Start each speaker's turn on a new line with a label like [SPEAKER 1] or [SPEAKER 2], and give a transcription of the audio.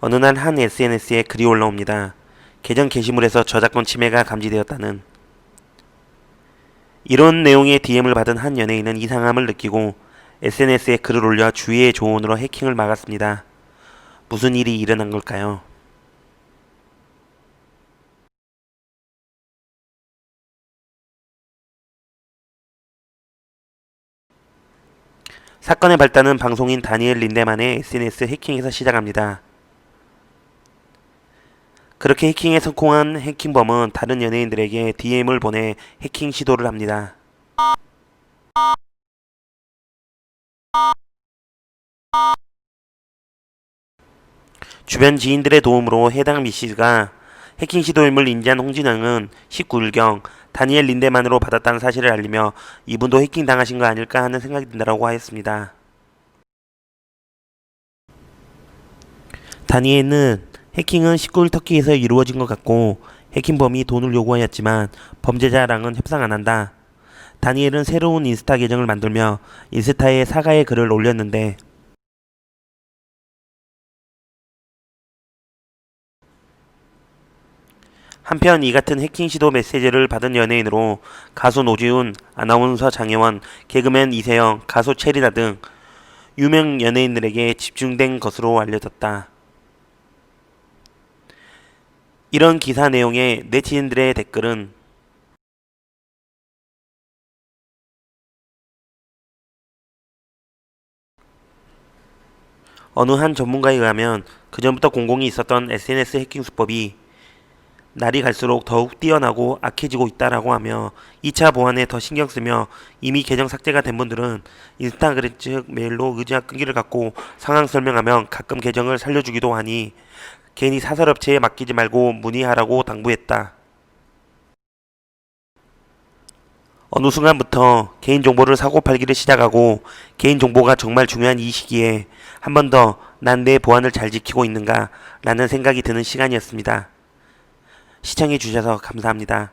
[SPEAKER 1] 어느 날 한 SNS에 글이 올라옵니다. 계정 게시물에서 저작권 침해가 감지되었다는. 이런 내용의 DM을 받은 한 연예인은 이상함을 느끼고 SNS에 글을 올려 주의의 조언으로 해킹을 막았습니다. 무슨 일이 일어난 걸까요? 사건의 발단은 방송인 다니엘 린데만의 SNS 해킹에서 시작합니다. 그렇게 해킹에 성공한 해킹범은 다른 연예인들에게 DM을 보내 해킹 시도를 합니다. 주변 지인들의 도움으로 해당 미씨가 해킹 시도임을 인지한 홍진영은 19일경 다니엘 린데만으로 받았다는 사실을 알리며 이분도 해킹 당하신 거 아닐까 하는 생각이 든다고 하였습니다. 다니엘은 해킹은 19일 터키에서 이루어진 것 같고 해킹범이 돈을 요구하였지만 범죄자랑은 협상 안 한다. 다니엘은 새로운 인스타 계정을 만들며 인스타에 사과의 글을 올렸는데 한편 이 같은 해킹 시도 메시지를 받은 연예인으로 가수 노지훈, 아나운서 장혜원, 개그맨 이세영, 가수 체리나 등 유명 연예인들에게 집중된 것으로 알려졌다. 이런 기사 내용에 네티즌들의 댓글은 어느 한 전문가에 의하면 그전부터 공공이 있었던 SNS 해킹 수법이 날이 갈수록 더욱 뛰어나고 악해지고 있다라고 하며 2차 보안에 더 신경 쓰며 이미 계정 삭제가 된 분들은 인스타그램 측 메일로 의지와 끈기를 갖고 상황 설명하면 가끔 계정을 살려주기도 하니 괜히 사설업체에 맡기지 말고 문의하라고 당부했다. 어느 순간부터 개인정보를 사고 팔기를 시작하고 개인정보가 정말 중요한 이 시기에 한 번 더 난 내 보안을 잘 지키고 있는가 라는 생각이 드는 시간이었습니다. 시청해 주셔서 감사합니다.